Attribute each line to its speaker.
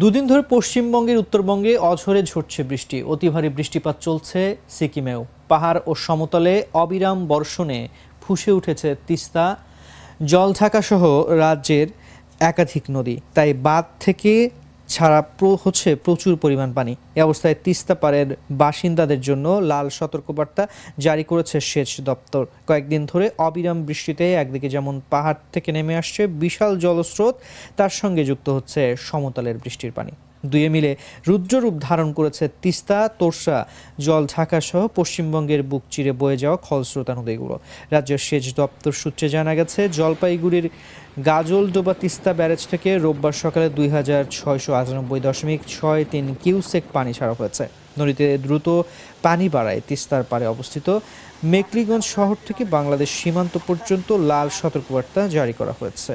Speaker 1: দুদিন ধরে পশ্চিমবঙ্গের উত্তরবঙ্গে অঝরে ঝরছে বৃষ্টি। অতি ভারী বৃষ্টিপাত চলছে সিকিমেও। পাহাড় ও সমতলে অবিরাম বর্ষণে ফুসে উঠেছে তিস্তা জল সহ রাজ্যের একাধিক নদী। তাই বাঁধ থেকে ছাড়া হচ্ছে প্রচুর পরিমাণ পানি। এ অবস্থায় তিস্তা পাড়ের বাসিন্দাদের জন্য লাল সতর্কবার্তা জারি করেছে সেচ দপ্তর। কয়েকদিন ধরে অবিরাম বৃষ্টিতে একদিকে যেমন পাহাড় থেকে নেমে আসছে বিশাল জলস্রোত, তার সঙ্গে যুক্ত হচ্ছে সমতলের বৃষ্টির পানি। দুয়ে মিলে রুদ্ররূপ ধারণ করেছে তিস্তা, তোরসা, জল ঢাকা সহ পশ্চিমবঙ্গের বুক চিরে বয়ে যাওয়া খলস্রোতা নদীগুলো রাজ্যের সেচ দপ্তর সূত্রে জানা গেছে, জলপাইগুড়ির গাজলডোবা তিস্তা ব্যারেজ থেকে রোববার সকালে দুই হাজার ছয়শো আটানব্বই দশমিক ছয় তিন কিউসেক পানি ছাড়া হয়েছে। নদীতে দ্রুত পানি বাড়ায় তিস্তার পাড়ে অবস্থিত মেকলিগঞ্জ শহর থেকে বাংলাদেশ সীমান্ত পর্যন্ত লাল সতর্কবার্তা জারি করা হয়েছে।